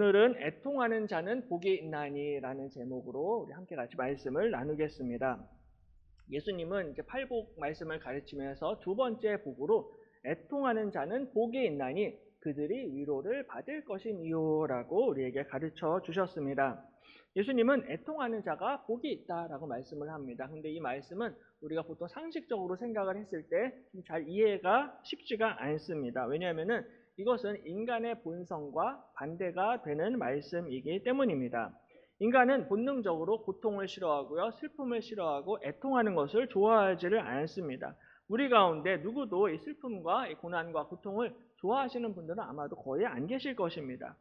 오늘은 애통하는 자는 복이 있나니라는 제목으로 우리 함께 같이 말씀을 나누겠습니다. 예수님은 이제 팔복 말씀을 가르치면서 두 번째 복으로 애통하는 자는 복이 있나니 그들이 위로를 받을 것이니요라고 우리에게 가르쳐 주셨습니다. 예수님은 애통하는 자가 복이 있다라고 말씀을 합니다. 근데 이 말씀은 우리가 보통 상식적으로 생각을 했을 때 잘 이해가 쉽지가 않습니다. 왜냐하면은 이것은 인간의 본성과 반대가 되는 말씀이기 때문입니다. 인간은 본능적으로 고통을 싫어하고요, 슬픔을 싫어하고 애통하는 것을 좋아하지를 않습니다. 우리 가운데 누구도 이 슬픔과 이 고난과 고통을 좋아하시는 분들은 아마도 거의 안 계실 것입니다.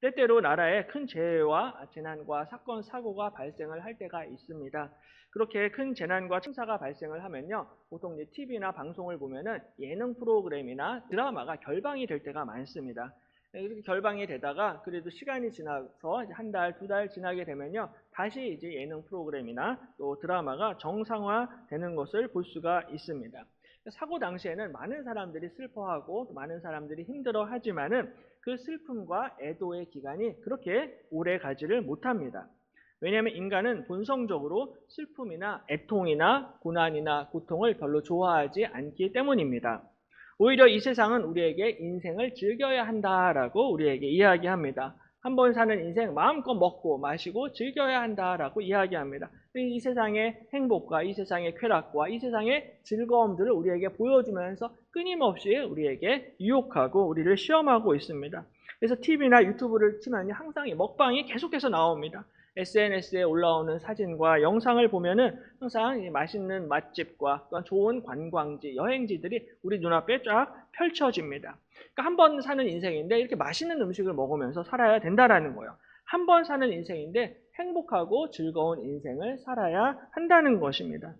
때때로 나라에 큰 재해와 재난과 사건, 사고가 발생을 할 때가 있습니다. 그렇게 큰 재난과 침사가 발생을 하면요. 보통 이제 TV나 방송을 보면은 예능 프로그램이나 드라마가 결방이 될 때가 많습니다. 네, 이렇게 결방이 되다가 그래도 시간이 지나서 한 달, 두 달 지나게 되면요. 다시 이제 예능 프로그램이나 또 드라마가 정상화되는 것을 볼 수가 있습니다. 사고 당시에는 많은 사람들이 슬퍼하고 많은 사람들이 힘들어 하지만은 그 슬픔과 애도의 기간이 그렇게 오래 가지를 못합니다. 왜냐하면 인간은 본성적으로 슬픔이나 애통이나 고난이나 고통을 별로 좋아하지 않기 때문입니다. 오히려 이 세상은 우리에게 인생을 즐겨야 한다라고 우리에게 이야기합니다. 한 번 사는 인생 마음껏 먹고 마시고 즐겨야 한다라고 이야기합니다. 이 세상의 행복과 이 세상의 쾌락과 이 세상의 즐거움들을 우리에게 보여주면서 끊임없이 우리에게 유혹하고 우리를 시험하고 있습니다. 그래서 TV나 유튜브를 치면 항상 이 먹방이 계속해서 나옵니다. SNS에 올라오는 사진과 영상을 보면은 항상 맛있는 맛집과 또한 좋은 관광지, 여행지들이 우리 눈앞에 쫙 펼쳐집니다. 그러니까 한 번 사는 인생인데 이렇게 맛있는 음식을 먹으면서 살아야 된다라는 거예요. 한 번 사는 인생인데 행복하고 즐거운 인생을 살아야 한다는 것입니다.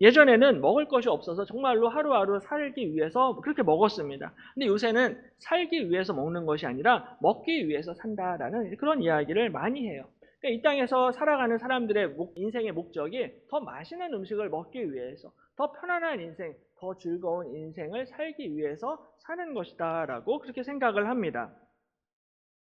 예전에는 먹을 것이 없어서 정말로 하루하루 살기 위해서 그렇게 먹었습니다. 근데 요새는 살기 위해서 먹는 것이 아니라 먹기 위해서 산다라는 그런 이야기를 많이 해요. 그러니까 이 땅에서 살아가는 사람들의 인생의 목적이 더 맛있는 음식을 먹기 위해서, 더 편안한 인생, 더 즐거운 인생을 살기 위해서 사는 것이다 라고 그렇게 생각을 합니다.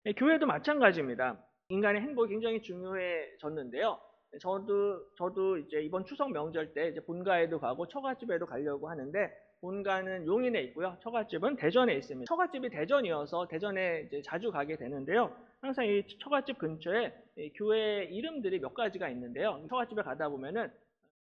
네, 교회도 마찬가지입니다. 인간의 행복이 굉장히 중요해졌는데요. 저도 저도 이제 이번 추석 명절 때 이제 본가에도 가고 처갓집에도 가려고 하는데 본가는 용인에 있고요. 처갓집은 대전에 있습니다. 처갓집이 대전이어서 대전에 이제 자주 가게 되는데요. 항상 이 처갓집 근처에 교회 이름들이 몇 가지가 있는데요. 처갓집에 가다 보면은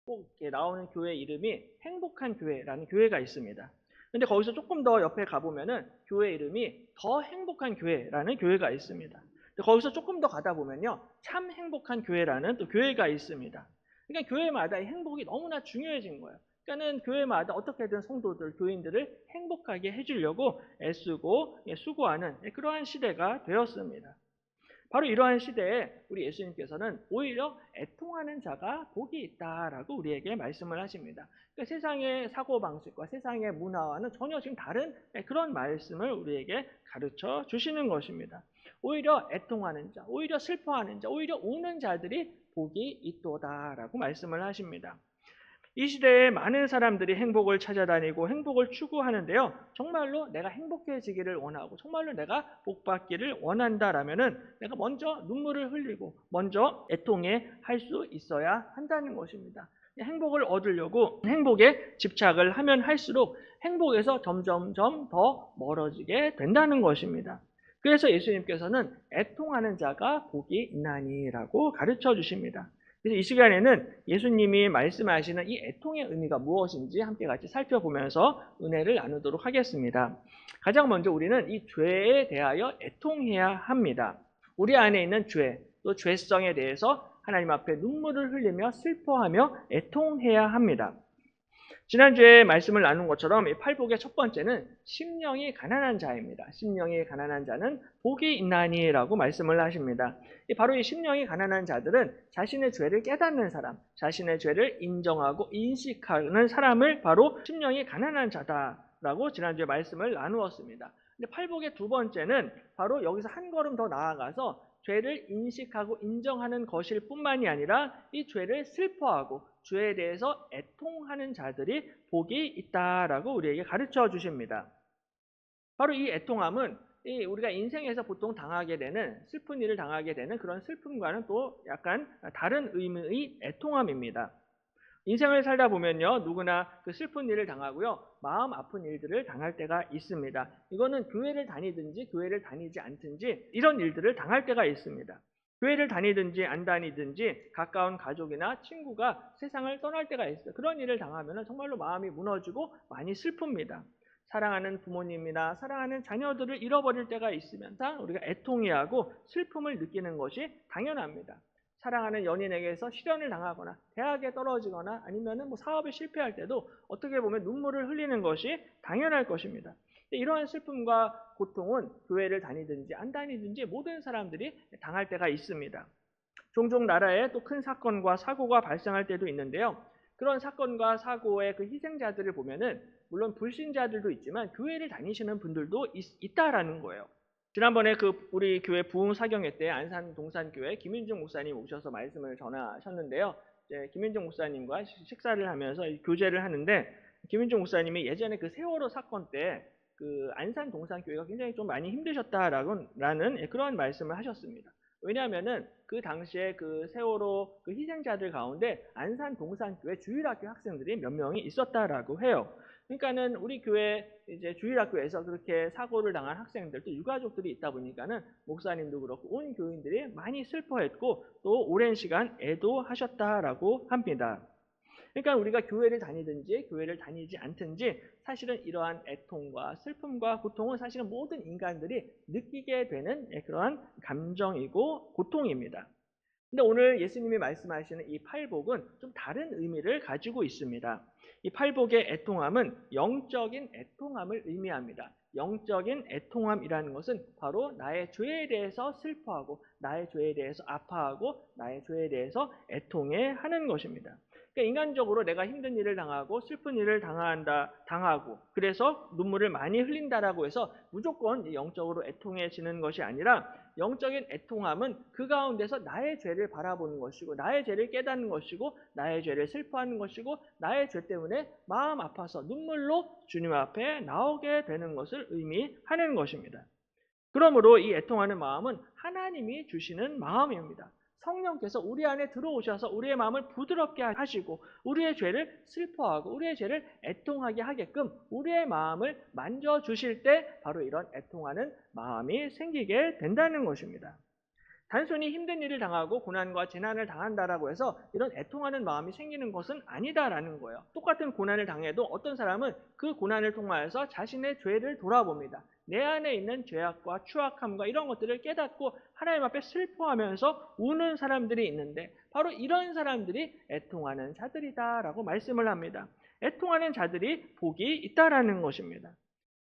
꼭 나오는 교회 이름이 행복한 교회라는 교회가 있습니다. 근데 거기서 조금 더 옆에 가보면은 교회 이름이 더 행복한 교회라는 교회가 있습니다. 거기서 조금 더 가다 보면요. 참 행복한 교회라는 또 교회가 있습니다. 그러니까 교회마다 행복이 너무나 중요해진 거예요. 그러니까는 교회마다 어떻게든 성도들, 교인들을 행복하게 해주려고 애쓰고 예, 수고하는 예, 그러한 시대가 되었습니다. 바로 이러한 시대에 우리 예수님께서는 오히려 애통하는 자가 복이 있다라고 우리에게 말씀을 하십니다. 그러니까 세상의 사고방식과 세상의 문화와는 전혀 지금 다른 예, 그런 말씀을 우리에게 가르쳐 주시는 것입니다. 오히려 애통하는 자, 오히려 슬퍼하는 자, 오히려 우는 자들이 복이 있도다라고 말씀을 하십니다. 이 시대에 많은 사람들이 행복을 찾아다니고 행복을 추구하는데요. 정말로 내가 행복해지기를 원하고 정말로 내가 복받기를 원한다라면은 내가 먼저 눈물을 흘리고 먼저 애통해 할 수 있어야 한다는 것입니다. 행복을 얻으려고 행복에 집착을 하면 할수록 행복에서 점점점 더 멀어지게 된다는 것입니다. 그래서 예수님께서는 애통하는 자가 복이 있나니라고 가르쳐 주십니다. 그래서 이 시간에는 예수님이 말씀하시는 이 애통의 의미가 무엇인지 함께 같이 살펴보면서 은혜를 나누도록 하겠습니다. 가장 먼저 우리는 이 죄에 대하여 애통해야 합니다. 우리 안에 있는 죄, 또 죄성에 대해서 하나님 앞에 눈물을 흘리며 슬퍼하며 애통해야 합니다. 지난주에 말씀을 나눈 것처럼 이 팔복의 첫 번째는 심령이 가난한 자입니다. 심령이 가난한 자는 복이 있나니라고 말씀을 하십니다. 바로 이 심령이 가난한 자들은 자신의 죄를 깨닫는 사람, 자신의 죄를 인정하고 인식하는 사람을 바로 심령이 가난한 자다라고 지난주에 말씀을 나누었습니다. 근데 팔복의 두 번째는 바로 여기서 한 걸음 더 나아가서 죄를 인식하고 인정하는 것일 뿐만이 아니라 이 죄를 슬퍼하고 죄에 대해서 애통하는 자들이 복이 있다라고 우리에게 가르쳐 주십니다. 바로 이 애통함은 이 우리가 인생에서 보통 당하게 되는 슬픈 일을 당하게 되는 그런 슬픔과는 또 약간 다른 의미의 애통함입니다. 인생을 살다 보면요, 누구나 그 슬픈 일을 당하고요, 마음 아픈 일들을 당할 때가 있습니다. 이거는 교회를 다니든지 교회를 다니지 않든지 이런 일들을 당할 때가 있습니다. 교회를 다니든지 안 다니든지 가까운 가족이나 친구가 세상을 떠날 때가 있어요. 그런 일을 당하면 정말로 마음이 무너지고 많이 슬픕니다. 사랑하는 부모님이나 사랑하는 자녀들을 잃어버릴 때가 있으면 다 우리가 애통해하고 슬픔을 느끼는 것이 당연합니다. 사랑하는 연인에게서 실연을 당하거나 대학에 떨어지거나 아니면은 뭐 사업에 실패할 때도 어떻게 보면 눈물을 흘리는 것이 당연할 것입니다. 이러한 슬픔과 고통은 교회를 다니든지 안 다니든지 모든 사람들이 당할 때가 있습니다. 종종 나라에 또 큰 사건과 사고가 발생할 때도 있는데요. 그런 사건과 사고의 그 희생자들을 보면은 물론 불신자들도 있지만 교회를 다니시는 분들도 있, 다라는 거예요. 지난번에 그 우리 교회 부흥 사경회 때 안산 동산교회 김윤중 목사님 오셔서 말씀을 전하셨는데요. 이제 김윤중 목사님과 식사를 하면서 교제를 하는데 김윤중 목사님이 예전에 그 세월호 사건 때 그 안산 동산교회가 굉장히 좀 많이 힘드셨다라는 그런 말씀을 하셨습니다. 왜냐하면은 그 당시에 그 세월호 그 희생자들 가운데 안산 동산교회 주일학교 학생들이 몇 명이 있었다라고 해요. 그러니까는 우리 교회 이제 주일학교에서 그렇게 사고를 당한 학생들 또 유가족들이 있다 보니까는 목사님도 그렇고 온 교인들이 많이 슬퍼했고 또 오랜 시간 애도하셨다라고 합니다. 그러니까 우리가 교회를 다니든지 교회를 다니지 않든지 사실은 이러한 애통과 슬픔과 고통은 사실은 모든 인간들이 느끼게 되는 그러한 감정이고 고통입니다. 근데 오늘 예수님이 말씀하시는 이 팔복은 좀 다른 의미를 가지고 있습니다. 이 팔복의 애통함은 영적인 애통함을 의미합니다. 영적인 애통함이라는 것은 바로 나의 죄에 대해서 슬퍼하고 나의 죄에 대해서 아파하고 나의 죄에 대해서 애통해 하는 것입니다. 그러니까 인간적으로 내가 힘든 일을 당하고 슬픈 일을 당한다, 당하고 그래서 눈물을 많이 흘린다라고 해서 무조건 영적으로 애통해지는 것이 아니라 영적인 애통함은 그 가운데서 나의 죄를 바라보는 것이고 나의 죄를 깨닫는 것이고 나의 죄를 슬퍼하는 것이고 나의 죄 때문에 마음 아파서 눈물로 주님 앞에 나오게 되는 것을 의미하는 것입니다. 그러므로 이 애통하는 마음은 하나님이 주시는 마음입니다. 성령께서 우리 안에 들어오셔서 우리의 마음을 부드럽게 하시고 우리의 죄를 슬퍼하고 우리의 죄를 애통하게 하게끔 우리의 마음을 만져 주실 때 바로 이런 애통하는 마음이 생기게 된다는 것입니다. 단순히 힘든 일을 당하고 고난과 재난을 당한다라고 해서 이런 애통하는 마음이 생기는 것은 아니다라는 거예요. 똑같은 고난을 당해도 어떤 사람은 그 고난을 통하여서 자신의 죄를 돌아봅니다. 내 안에 있는 죄악과 추악함과 이런 것들을 깨닫고 하나님 앞에 슬퍼하면서 우는 사람들이 있는데 바로 이런 사람들이 애통하는 자들이다라고 말씀을 합니다. 애통하는 자들이 복이 있다라는 것입니다.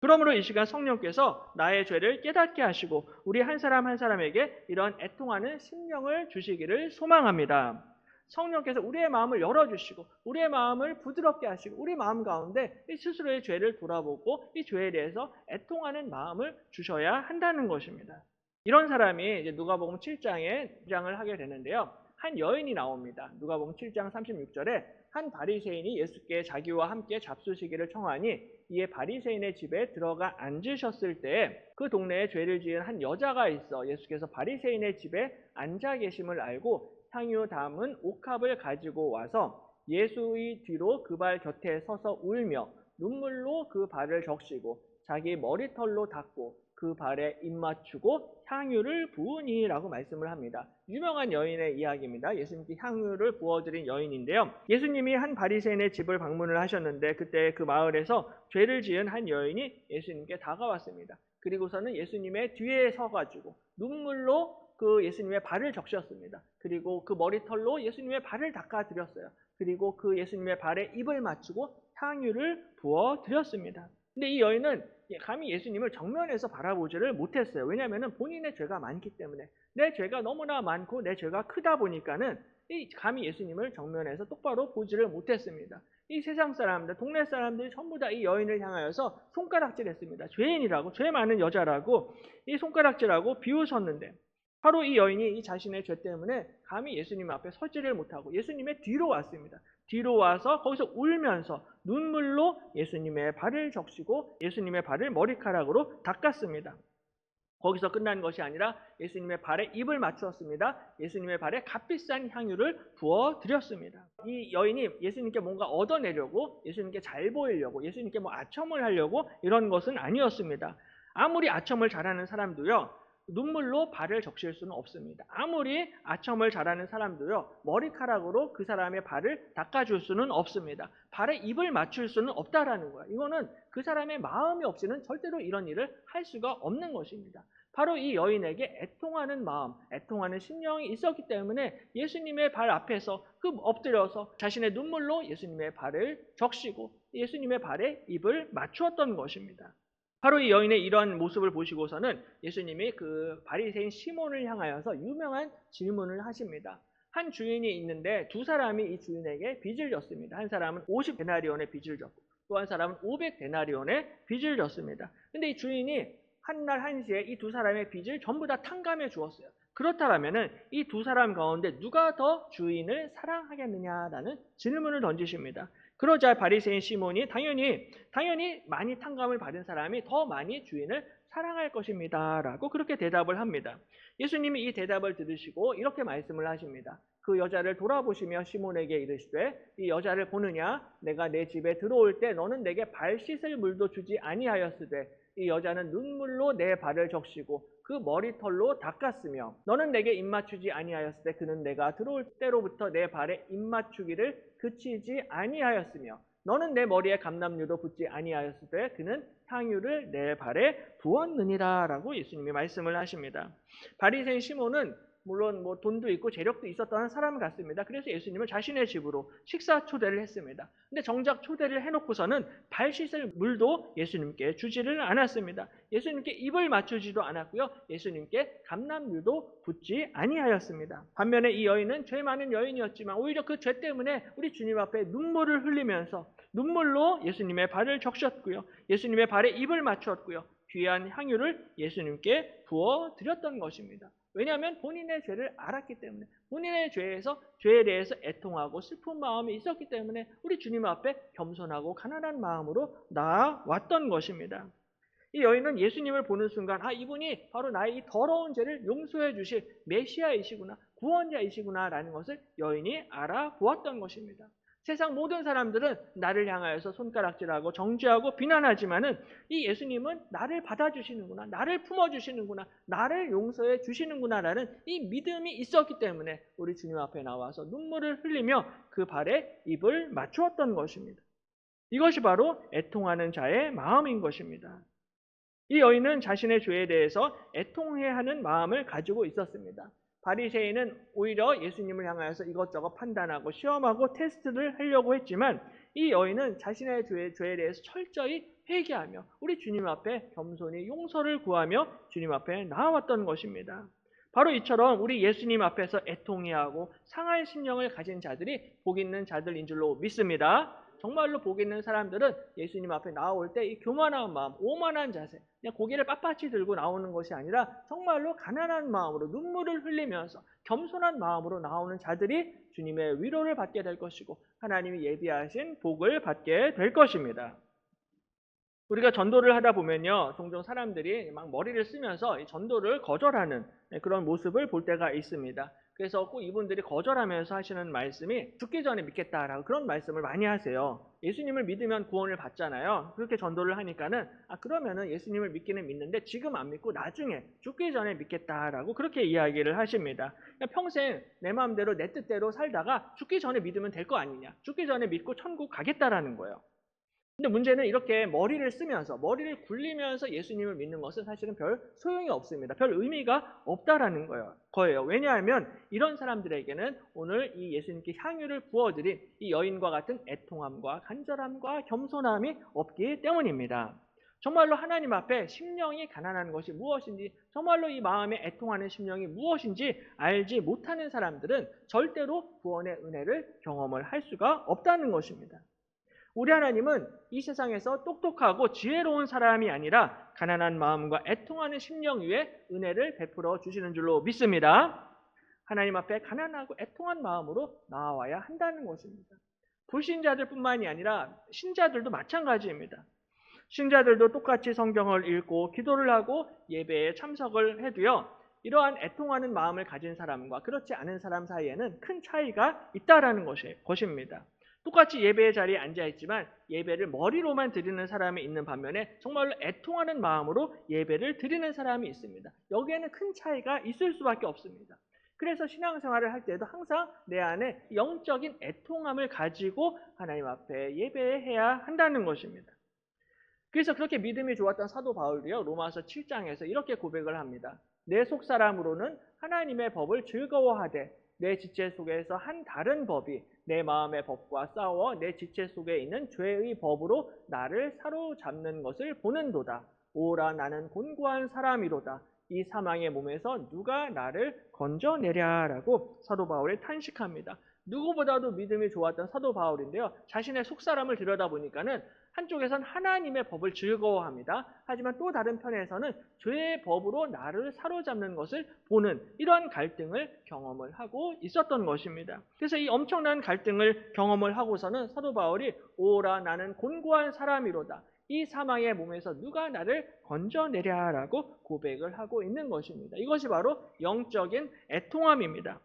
그러므로 이 시간 성령께서 나의 죄를 깨닫게 하시고 우리 한 사람 한 사람에게 이런 애통하는 심령을 주시기를 소망합니다. 성령께서 우리의 마음을 열어주시고 우리의 마음을 부드럽게 하시고 우리 마음 가운데 이 스스로의 죄를 돌아보고 이 죄에 대해서 애통하는 마음을 주셔야 한다는 것입니다. 이런 사람이 이제 누가복음 7장에 주장을 하게 되는데요. 한 여인이 나옵니다. 누가복음 7장 36절에 한 바리새인이 예수께 자기와 함께 잡수시기를 청하니 이에 바리새인의 집에 들어가 앉으셨을 때그 동네에 죄를 지은 한 여자가 있어 예수께서 바리새인의 집에 앉아 계심을 알고 향유 담은 옥합을 가지고 와서 예수의 뒤로 그 발 곁에 서서 울며 눈물로 그 발을 적시고 자기 머리털로 닦고 그 발에 입 맞추고 향유를 부으니 라고 말씀을 합니다. 유명한 여인의 이야기입니다. 예수님께 향유를 부어드린 여인인데요. 예수님이 한 바리새인의 집을 방문을 하셨는데 그때 그 마을에서 죄를 지은 한 여인이 예수님께 다가왔습니다. 그리고서는 예수님의 뒤에 서가지고 눈물로 그 예수님의 발을 적셨습니다. 그리고 그 머리털로 예수님의 발을 닦아드렸어요. 그리고 그 예수님의 발에 입을 맞추고 향유를 부어 드렸습니다. 근데 이 여인은 감히 예수님을 정면에서 바라보지를 못했어요. 왜냐하면 본인의 죄가 많기 때문에 내 죄가 너무나 많고 내 죄가 크다 보니까는 이 감히 예수님을 정면에서 똑바로 보지를 못했습니다. 이 세상 사람들, 동네 사람들이 전부 다 이 여인을 향하여서 손가락질했습니다. 죄인이라고, 죄 많은 여자라고 이 손가락질하고 비웃었는데 바로 이 여인이 이 자신의 죄 때문에 감히 예수님 앞에 서지를 못하고 예수님의 뒤로 왔습니다. 뒤로 와서 거기서 울면서 눈물로 예수님의 발을 적시고 예수님의 발을 머리카락으로 닦았습니다. 거기서 끝난 것이 아니라 예수님의 발에 입을 맞추었습니다. 예수님의 발에 값비싼 향유를 부어 드렸습니다. 이 여인이 예수님께 뭔가 얻어내려고 예수님께 잘 보이려고 예수님께 뭐 아첨을 하려고 이런 것은 아니었습니다. 아무리 아첨을 잘하는 사람도요. 눈물로 발을 적실 수는 없습니다. 아무리 아첨을 잘하는 사람도요. 머리카락으로 그 사람의 발을 닦아줄 수는 없습니다. 발에 입을 맞출 수는 없다라는 거야. 이거는 그 사람의 마음이 없이는 절대로 이런 일을 할 수가 없는 것입니다. 바로 이 여인에게 애통하는 마음, 애통하는 심령이 있었기 때문에 예수님의 발 앞에서 그 엎드려서 자신의 눈물로 예수님의 발을 적시고 예수님의 발에 입을 맞추었던 것입니다. 바로 이 여인의 이런 모습을 보시고서는 예수님이 그 바리새인 시몬을 향하여서 유명한 질문을 하십니다. 한 주인이 있는데 두 사람이 이 주인에게 빚을 졌습니다. 한 사람은 50데나리온의 빚을 졌고 또 한 사람은 500데나리온의 빚을 졌습니다. 근데 이 주인이 한날 한시에 이 두 사람의 빚을 전부 다 탕감해 주었어요. 그렇다면은 이두 사람 가운데 누가 더 주인을 사랑하겠느냐라는 질문을 던지십니다. 그러자 바리새인 시몬이 당연히 당연히 많이 탕감을 받은 사람이 더 많이 주인을 사랑할 것입니다라고 그렇게 대답을 합니다. 예수님이 이 대답을 들으시고 이렇게 말씀을 하십니다. 그 여자를 돌아보시며 시몬에게 이르시되 이 여자를 보느냐 내가 내 집에 들어올 때 너는 내게 발 씻을 물도 주지 아니하였으되 이 여자는 눈물로 내 발을 적시고 그 머리털로 닦았으며 너는 내게 입맞추지 아니하였을 때 그는 내가 들어올 때로부터 내 발에 입맞추기를 그치지 아니하였으며 너는 내 머리에 감남류도 붓지 아니하였을 때 그는 향유를 내 발에 부었느니라 라고 예수님이 말씀을 하십니다. 바리새인 시몬은 물론 뭐 돈도 있고 재력도 있었던 사람 같습니다. 그래서 예수님을 자신의 집으로 식사 초대를 했습니다. 근데 정작 초대를 해놓고서는 발 씻을 물도 예수님께 주지를 않았습니다. 예수님께 입을 맞추지도 않았고요. 예수님께 감남류도 붓지 아니하였습니다. 반면에 이 여인은 죄 많은 여인이었지만 오히려 그 죄 때문에 우리 주님 앞에 눈물을 흘리면서 눈물로 예수님의 발을 적셨고요. 예수님의 발에 입을 맞추었고요. 귀한 향유를 예수님께 부어 드렸던 것입니다. 왜냐하면 본인의 죄를 알았기 때문에 본인의 죄에서 죄에 대해서 애통하고 슬픈 마음이 있었기 때문에 우리 주님 앞에 겸손하고 가난한 마음으로 나아왔던 것입니다. 이 여인은 예수님을 보는 순간 아 이분이 바로 나의 이 더러운 죄를 용서해 주실 메시아이시구나 구원자이시구나라는 것을 여인이 알아보았던 것입니다. 세상 모든 사람들은 나를 향하여서 손가락질하고 정죄하고 비난하지만은 이 예수님은 나를 받아주시는구나, 나를 품어주시는구나, 나를 용서해 주시는구나라는 이 믿음이 있었기 때문에 우리 주님 앞에 나와서 눈물을 흘리며 그 발에 입을 맞추었던 것입니다. 이것이 바로 애통하는 자의 마음인 것입니다. 이 여인은 자신의 죄에 대해서 애통해 하는 마음을 가지고 있었습니다. 바리새인은 오히려 예수님을 향하여서 이것저것 판단하고 시험하고 테스트를 하려고 했지만 이 여인은 자신의 죄에, 죄에 대해서 철저히 회개하며 우리 주님 앞에 겸손히 용서를 구하며 주님 앞에 나아왔던 것입니다. 바로 이처럼 우리 예수님 앞에서 애통해하고 상할 심령을 가진 자들이 복 있는 자들인 줄로 믿습니다. 정말로 복 있는 사람들은 예수님 앞에 나올 때 이 교만한 마음, 오만한 자세, 그냥 고개를 빳빳이 들고 나오는 것이 아니라 정말로 가난한 마음으로 눈물을 흘리면서 겸손한 마음으로 나오는 자들이 주님의 위로를 받게 될 것이고 하나님이 예비하신 복을 받게 될 것입니다. 우리가 전도를 하다 보면요, 종종 사람들이 막 머리를 쓰면서 전도를 거절하는 그런 모습을 볼 때가 있습니다. 그래서 꼭 이분들이 거절하면서 하시는 말씀이 죽기 전에 믿겠다라고 그런 말씀을 많이 하세요. 예수님을 믿으면 구원을 받잖아요. 그렇게 전도를 하니까는 아 그러면은 예수님을 믿기는 믿는데 지금 안 믿고 나중에 죽기 전에 믿겠다라고 그렇게 이야기를 하십니다. 평생 내 마음대로 내 뜻대로 살다가 죽기 전에 믿으면 될 거 아니냐. 죽기 전에 믿고 천국 가겠다라는 거예요. 근데 문제는 이렇게 머리를 쓰면서 머리를 굴리면서 예수님을 믿는 것은 사실은 별 소용이 없습니다. 별 의미가 없다라는 거예요. 거예요. 왜냐하면 이런 사람들에게는 오늘 이 예수님께 향유를 부어드린 이 여인과 같은 애통함과 간절함과 겸손함이 없기 때문입니다. 정말로 하나님 앞에 심령이 가난한 것이 무엇인지, 정말로 이 마음에 애통하는 심령이 무엇인지 알지 못하는 사람들은 절대로 구원의 은혜를 경험을 할 수가 없다는 것입니다. 우리 하나님은 이 세상에서 똑똑하고 지혜로운 사람이 아니라 가난한 마음과 애통하는 심령 위에 은혜를 베풀어 주시는 줄로 믿습니다. 하나님 앞에 가난하고 애통한 마음으로 나와야 한다는 것입니다. 불신자들뿐만이 아니라 신자들도 마찬가지입니다. 신자들도 똑같이 성경을 읽고 기도를 하고 예배에 참석을 해도요. 이러한 애통하는 마음을 가진 사람과 그렇지 않은 사람 사이에는 큰 차이가 있다라는 것이, 것입니다. 똑같이 예배의 자리에 앉아 있지만 예배를 머리로만 드리는 사람이 있는 반면에 정말로 애통하는 마음으로 예배를 드리는 사람이 있습니다. 여기에는 큰 차이가 있을 수밖에 없습니다. 그래서 신앙생활을 할 때도 항상 내 안에 영적인 애통함을 가지고 하나님 앞에 예배해야 한다는 것입니다. 그래서 그렇게 믿음이 좋았던 사도 바울도요. 로마서 7장에서 이렇게 고백을 합니다. 내 속 사람으로는 하나님의 법을 즐거워하되 내 지체 속에서 한 다른 법이 내 마음의 법과 싸워 내 지체 속에 있는 죄의 법으로 나를 사로잡는 것을 보는도다. 오라 나는 곤고한 사람이로다. 이 사망의 몸에서 누가 나를 건져내랴라고 사도 바울이 탄식합니다. 누구보다도 믿음이 좋았던 사도 바울인데요. 자신의 속사람을 들여다보니까는 한쪽에선 하나님의 법을 즐거워합니다. 하지만 또 다른 편에서는 죄의 법으로 나를 사로잡는 것을 보는 이러한 갈등을 경험을 하고 있었던 것입니다. 그래서 이 엄청난 갈등을 경험을 하고서는 사도 바울이 오라 나는 곤고한 사람이로다. 이 사망의 몸에서 누가 나를 건져내랴라고 고백을 하고 있는 것입니다. 이것이 바로 영적인 애통함입니다.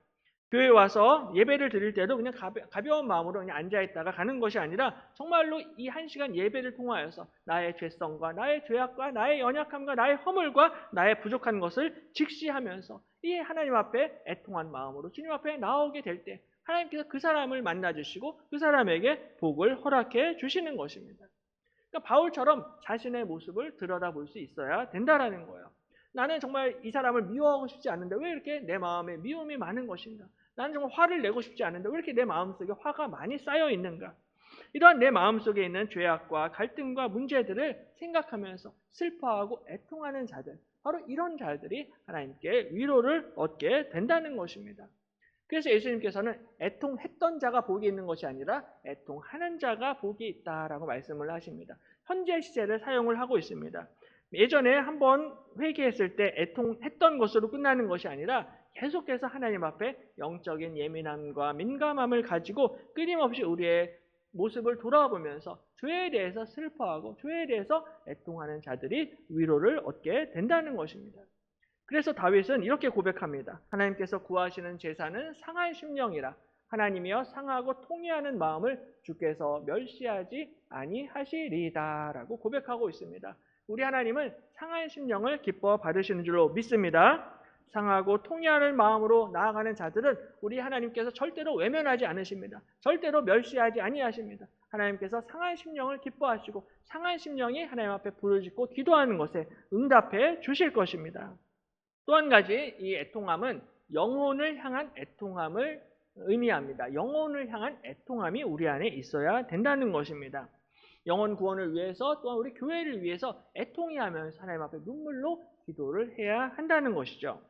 교회 와서 예배를 드릴 때도 그냥 가벼, 운 마음으로 그냥 앉아 있다가 가는 것이 아니라 정말로 이 한 시간 예배를 통하여서 나의 죄성과 나의 죄악과 나의 연약함과 나의 허물과 나의 부족한 것을 직시하면서 이 하나님 앞에 애통한 마음으로 주님 앞에 나오게 될 때 하나님께서 그 사람을 만나 주시고 그 사람에게 복을 허락해 주시는 것입니다. 그러니까 바울처럼 자신의 모습을 들여다볼 수 있어야 된다라는 거예요. 나는 정말 이 사람을 미워하고 싶지 않는데 왜 이렇게 내 마음에 미움이 많은 것인가? 나는 정말 화를 내고 싶지 않은데 왜 이렇게 내 마음속에 화가 많이 쌓여 있는가? 이러한 내 마음속에 있는 죄악과 갈등과 문제들을 생각하면서 슬퍼하고 애통하는 자들, 바로 이런 자들이 하나님께 위로를 얻게 된다는 것입니다. 그래서 예수님께서는 애통했던 자가 복이 있는 것이 아니라 애통하는 자가 복이 있다라고 말씀을 하십니다. 현재 시제를 사용을 하고 있습니다. 예전에 한번 회개했을 때 애통했던 것으로 끝나는 것이 아니라 계속해서 하나님 앞에 영적인 예민함과 민감함을 가지고 끊임없이 우리의 모습을 돌아보면서 죄에 대해서 슬퍼하고 죄에 대해서 애통하는 자들이 위로를 얻게 된다는 것입니다. 그래서 다윗은 이렇게 고백합니다. 하나님께서 구하시는 제사는 상한 심령이라 하나님이여 상하고 통회하는 마음을 주께서 멸시하지 아니하시리다라고 고백하고 있습니다. 우리 하나님은 상한 심령을 기뻐 받으시는 줄로 믿습니다. 상하고 통회하는 마음으로 나아가는 자들은 우리 하나님께서 절대로 외면하지 않으십니다. 절대로 멸시하지 아니하십니다. 하나님께서 상한 심령을 기뻐하시고 상한 심령이 하나님 앞에 부르짖고 기도하는 것에 응답해 주실 것입니다. 또 한 가지 이 애통함은 영혼을 향한 애통함을 의미합니다. 영혼을 향한 애통함이 우리 안에 있어야 된다는 것입니다. 영혼 구원을 위해서 또한 우리 교회를 위해서 애통이 하면서 하나님 앞에 눈물로 기도를 해야 한다는 것이죠.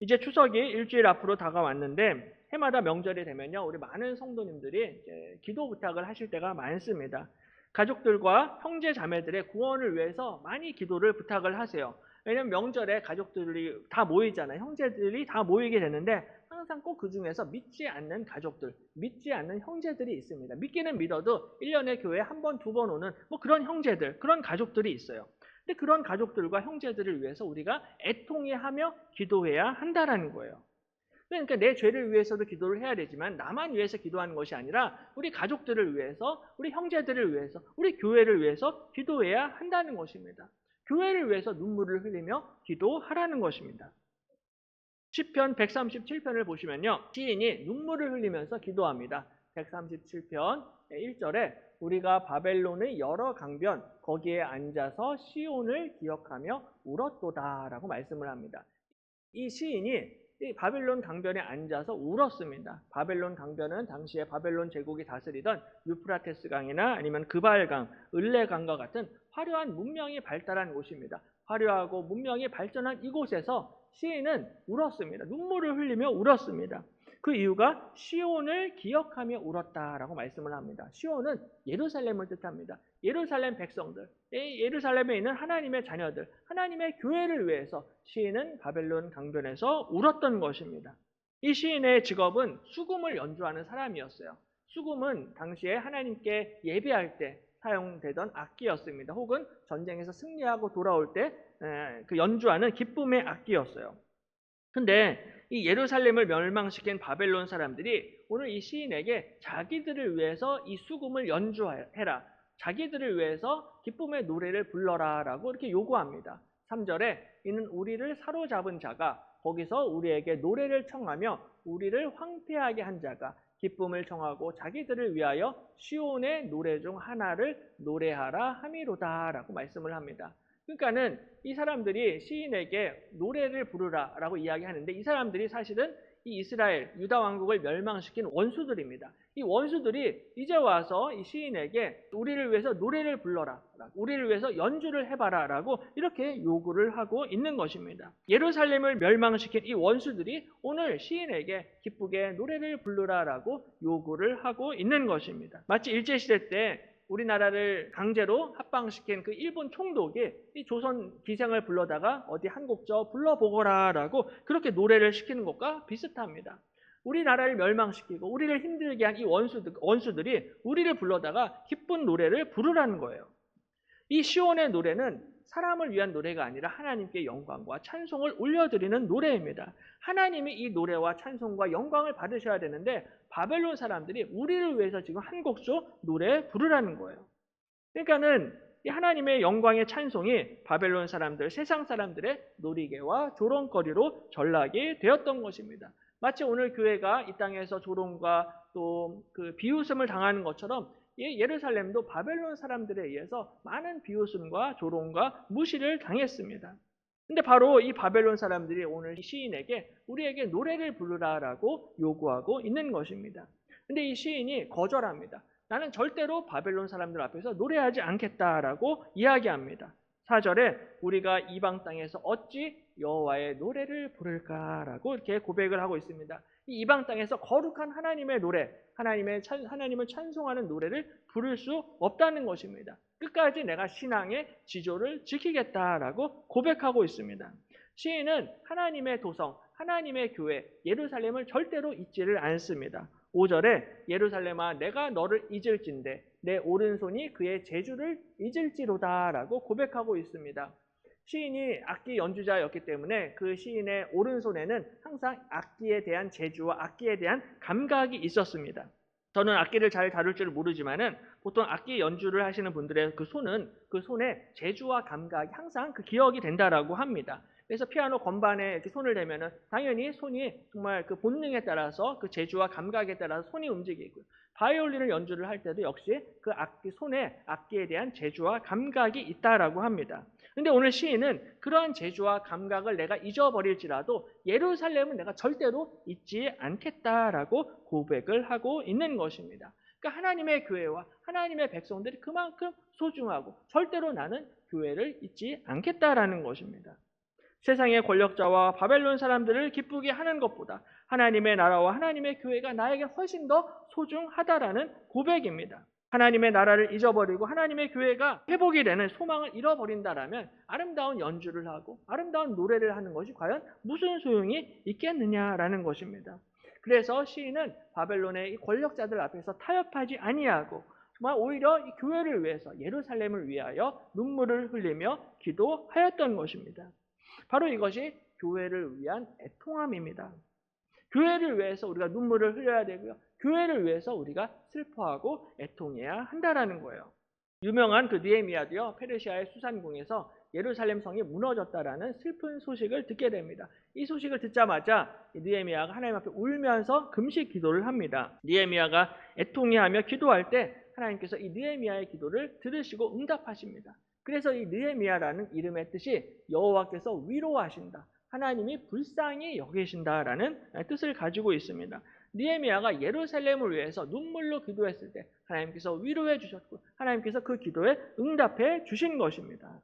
이제 추석이 일주일 앞으로 다가왔는데 해마다 명절이 되면요 우리 많은 성도님들이 기도 부탁을 하실 때가 많습니다. 가족들과 형제 자매들의 구원을 위해서 많이 기도를 부탁을 하세요. 왜냐면 명절에 가족들이 다 모이잖아요. 형제들이 다 모이게 되는데 항상 꼭 그 중에서 믿지 않는 가족들, 믿지 않는 형제들이 있습니다. 믿기는 믿어도 1년에 교회에 한 번, 두 번 오는 뭐 그런 형제들, 그런 가족들이 있어요. 그런 가족들과 형제들을 위해서 우리가 애통해 하며 기도해야 한다라는 거예요. 그러니까 내 죄를 위해서도 기도를 해야 되지만 나만 위해서 기도하는 것이 아니라 우리 가족들을 위해서, 우리 형제들을 위해서, 우리 교회를 위해서 기도해야 한다는 것입니다. 교회를 위해서 눈물을 흘리며 기도하라는 것입니다. 시편 137편을 보시면요. 시인이 눈물을 흘리면서 기도합니다. 137편 1절에 우리가 바벨론의 여러 강변 거기에 앉아서 시온을 기억하며 울었도다라고 말씀을 합니다. 이 시인이 이 바벨론 강변에 앉아서 울었습니다. 바벨론 강변은 당시에 바벨론 제국이 다스리던 유프라테스 강이나 아니면 그발강, 을레강과 같은 화려한 문명이 발달한 곳입니다. 화려하고 문명이 발전한 이곳에서 시인은 울었습니다. 눈물을 흘리며 울었습니다. 그 이유가 시온을 기억하며 울었다라고 말씀을 합니다. 시온은 예루살렘을 뜻합니다. 예루살렘 백성들, 예루살렘에 있는 하나님의 자녀들, 하나님의 교회를 위해서 시인은 바벨론 강변에서 울었던 것입니다. 이 시인의 직업은 수금을 연주하는 사람이었어요. 수금은 당시에 하나님께 예배할 때 사용되던 악기였습니다. 혹은 전쟁에서 승리하고 돌아올 때 그 연주하는 기쁨의 악기였어요. 근데 이 예루살렘을 멸망시킨 바벨론 사람들이 오늘 이 시인에게 자기들을 위해서 이 수금을 연주해라. 자기들을 위해서 기쁨의 노래를 불러라 라고 이렇게 요구합니다. 3절에 이는 우리를 사로잡은 자가 거기서 우리에게 노래를 청하며 우리를 황폐하게 한 자가 기쁨을 청하고 자기들을 위하여 시온의 노래 중 하나를 노래하라 함이로다라고 말씀을 합니다. 그러니까는 이 사람들이 시인에게 노래를 부르라라고 이야기하는데 이 사람들이 사실은 이 이스라엘 유다 왕국을 멸망시킨 원수들입니다. 이 원수들이 이제 와서 이 시인에게 우리를 위해서 노래를 불러라, 우리를 위해서 연주를 해봐라라고 이렇게 요구를 하고 있는 것입니다. 예루살렘을 멸망시킨 이 원수들이 오늘 시인에게 기쁘게 노래를 부르라라고 요구를 하고 있는 것입니다. 마치 일제 시대 때 우리나라를 강제로 합방시킨 그 일본 총독이 이 조선 기생을 불러다가 어디 한 곡 저 불러보거라라고 그렇게 노래를 시키는 것과 비슷합니다. 우리나라를 멸망시키고 우리를 힘들게 한 이 원수들, 원수들이 우리를 불러다가 기쁜 노래를 부르라는 거예요. 이 시온의 노래는 사람을 위한 노래가 아니라 하나님께 영광과 찬송을 올려드리는 노래입니다. 하나님이 이 노래와 찬송과 영광을 받으셔야 되는데 바벨론 사람들이 우리를 위해서 지금 한 곡조 노래 부르라는 거예요. 그러니까는 이 하나님의 영광의 찬송이 바벨론 사람들, 세상 사람들의 놀이개와 조롱거리로 전락이 되었던 것입니다. 마치 오늘 교회가 이 땅에서 조롱과 또 그 비웃음을 당하는 것처럼 예루살렘도 바벨론 사람들에 의해서 많은 비웃음과 조롱과 무시를 당했습니다. 근데 바로 이 바벨론 사람들이 오늘 시인에게 우리에게 노래를 부르라라고 요구하고 있는 것입니다. 근데 이 시인이 거절합니다. 나는 절대로 바벨론 사람들 앞에서 노래하지 않겠다라고 이야기합니다. 4절에 우리가 이방 땅에서 어찌 여호와의 노래를 부를까라고 이렇게 고백을 하고 있습니다. 이 이방 땅에서 거룩한 하나님의 노래, 하나님의 찬, 하나님을 찬송하는 노래를 부를 수 없다는 것입니다. 끝까지 내가 신앙의 지조를 지키겠다라고 고백하고 있습니다. 시인은 하나님의 도성, 하나님의 교회, 예루살렘을 절대로 잊지를 않습니다. 5절에 예루살렘아 내가 너를 잊을진데 내 오른손이 그의 재주를 잊을지로다라고 고백하고 있습니다. 시인이 악기 연주자였기 때문에 그 시인의 오른손에는 항상 악기에 대한 재주와 악기에 대한 감각이 있었습니다. 저는 악기를 잘 다룰 줄 모르지만은 보통 악기 연주를 하시는 분들의 그 손은 그 손에 재주와 감각이 항상 그 기억이 된다라고 합니다. 그래서 피아노 건반에 이렇게 손을 대면은 당연히 손이 정말 그 본능에 따라서 그 재주와 감각에 따라서 손이 움직이고요. 바이올린을 연주를 할 때도 역시 그 악기 손에 악기에 대한 재주와 감각이 있다라고 합니다. 근데 오늘 시인은 그러한 재주와 감각을 내가 잊어버릴지라도 예루살렘은 내가 절대로 잊지 않겠다라고 고백을 하고 있는 것입니다. 그러니까 하나님의 교회와 하나님의 백성들이 그만큼 소중하고 절대로 나는 교회를 잊지 않겠다라는 것입니다. 세상의 권력자와 바벨론 사람들을 기쁘게 하는 것보다 하나님의 나라와 하나님의 교회가 나에게 훨씬 더 소중하다라는 고백입니다. 하나님의 나라를 잊어버리고 하나님의 교회가 회복이 되는 소망을 잃어버린다라면 아름다운 연주를 하고 아름다운 노래를 하는 것이 과연 무슨 소용이 있겠느냐라는 것입니다. 그래서 시인은 바벨론의 권력자들 앞에서 타협하지 아니하고 정말 오히려 이 교회를 위해서 예루살렘을 위하여 눈물을 흘리며 기도하였던 것입니다. 바로 이것이 교회를 위한 애통함입니다. 교회를 위해서 우리가 눈물을 흘려야 되고요. 교회를 위해서 우리가 슬퍼하고 애통해야 한다라는 거예요. 유명한 그 느헤미야도요. 페르시아의 수산궁에서 예루살렘 성이 무너졌다라는 슬픈 소식을 듣게 됩니다. 이 소식을 듣자마자 느헤미야가 하나님 앞에 울면서 금식 기도를 합니다. 느헤미야가 애통해하며 기도할 때 하나님께서 이 느헤미야의 기도를 들으시고 응답하십니다. 그래서 이 느헤미야라는 이름의 뜻이 여호와께서 위로하신다. 하나님이 불쌍히 여기신다라는 뜻을 가지고 있습니다. 니에미아가 예루살렘을 위해서 눈물로 기도했을 때 하나님께서 위로해 주셨고 하나님께서 그 기도에 응답해 주신 것입니다.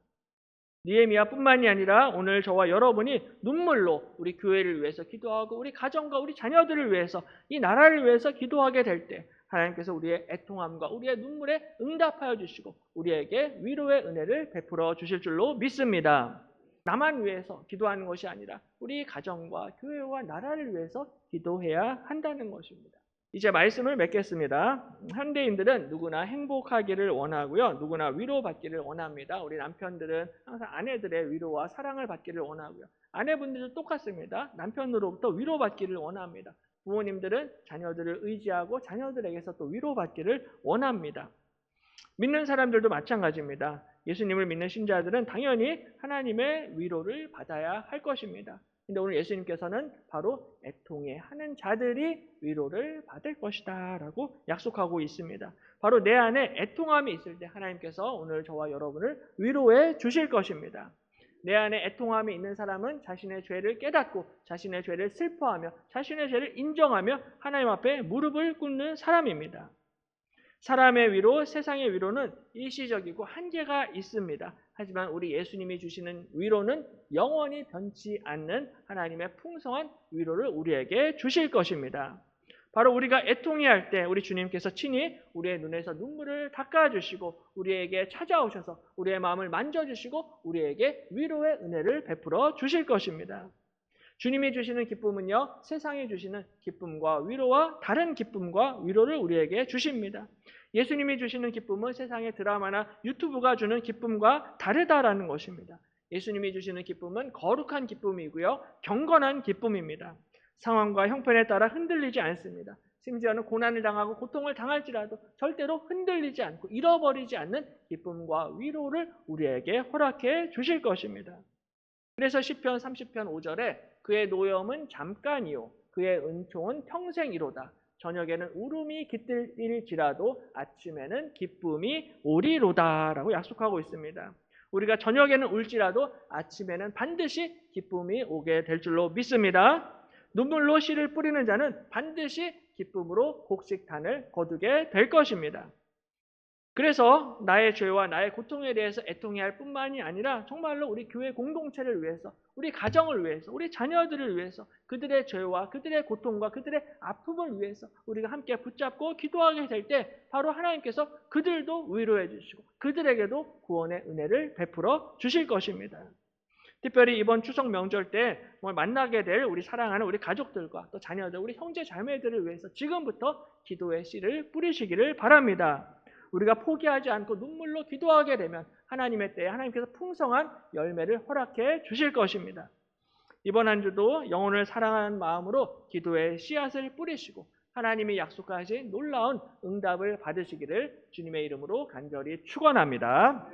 니에미아뿐만이 아니라 오늘 저와 여러분이 눈물로 우리 교회를 위해서 기도하고 우리 가정과 우리 자녀들을 위해서 이 나라를 위해서 기도하게 될 때 하나님께서 우리의 애통함과 우리의 눈물에 응답하여 주시고 우리에게 위로의 은혜를 베풀어 주실 줄로 믿습니다. 나만 위해서 기도하는 것이 아니라 우리 가정과 교회와 나라를 위해서 기도해야 한다는 것입니다. 이제 말씀을 맺겠습니다. 현대인들은 누구나 행복하기를 원하고요. 누구나 위로받기를 원합니다. 우리 남편들은 항상 아내들의 위로와 사랑을 받기를 원하고요. 아내분들도 똑같습니다. 남편으로부터 위로받기를 원합니다. 부모님들은 자녀들을 의지하고 자녀들에게서 또 위로받기를 원합니다. 믿는 사람들도 마찬가지입니다. 예수님을 믿는 신자들은 당연히 하나님의 위로를 받아야 할 것입니다. 근데 오늘 예수님께서는 바로 애통해 하는 자들이 위로를 받을 것이다 라고 약속하고 있습니다. 바로 내 안에 애통함이 있을 때 하나님께서 오늘 저와 여러분을 위로해 주실 것입니다. 내 안에 애통함이 있는 사람은 자신의 죄를 깨닫고 자신의 죄를 슬퍼하며 자신의 죄를 인정하며 하나님 앞에 무릎을 꿇는 사람입니다. 사람의 위로, 세상의 위로는 일시적이고 한계가 있습니다. 하지만 우리 예수님이 주시는 위로는 영원히 변치 않는 하나님의 풍성한 위로를 우리에게 주실 것입니다. 바로 우리가 애통해할 때 우리 주님께서 친히 우리의 눈에서 눈물을 닦아주시고 우리에게 찾아오셔서 우리의 마음을 만져주시고 우리에게 위로의 은혜를 베풀어 주실 것입니다. 주님이 주시는 기쁨은요, 세상이 주시는 기쁨과 위로와 다른 기쁨과 위로를 우리에게 주십니다. 예수님이 주시는 기쁨은 세상의 드라마나 유튜브가 주는 기쁨과 다르다라는 것입니다. 예수님이 주시는 기쁨은 거룩한 기쁨이고요, 경건한 기쁨입니다. 상황과 형편에 따라 흔들리지 않습니다. 심지어는 고난을 당하고 고통을 당할지라도 절대로 흔들리지 않고 잃어버리지 않는 기쁨과 위로를 우리에게 허락해 주실 것입니다. 그래서 시편 30편 5절에 그의 노염은 잠깐이요 그의 은총은 평생이로다. 저녁에는 울음이 깃들일지라도 아침에는 기쁨이 오리로다라고 약속하고 있습니다. 우리가 저녁에는 울지라도 아침에는 반드시 기쁨이 오게 될 줄로 믿습니다. 눈물로 씨를 뿌리는 자는 반드시 기쁨으로 곡식단을 거두게 될 것입니다. 그래서 나의 죄와 나의 고통에 대해서 애통해야 할 뿐만이 아니라 정말로 우리 교회 공동체를 위해서, 우리 가정을 위해서, 우리 자녀들을 위해서 그들의 죄와 그들의 고통과 그들의 아픔을 위해서 우리가 함께 붙잡고 기도하게 될 때 바로 하나님께서 그들도 위로해 주시고 그들에게도 구원의 은혜를 베풀어 주실 것입니다. 특별히 이번 추석 명절 때 만나게 될 우리 사랑하는 우리 가족들과 또 자녀들, 우리 형제 자매들을 위해서 지금부터 기도의 씨를 뿌리시기를 바랍니다. 우리가 포기하지 않고 눈물로 기도하게 되면 하나님의 때에 하나님께서 풍성한 열매를 허락해 주실 것입니다. 이번 한 주도 영혼을 사랑하는 마음으로 기도의 씨앗을 뿌리시고 하나님이 약속하신 놀라운 응답을 받으시기를 주님의 이름으로 간절히 축원합니다.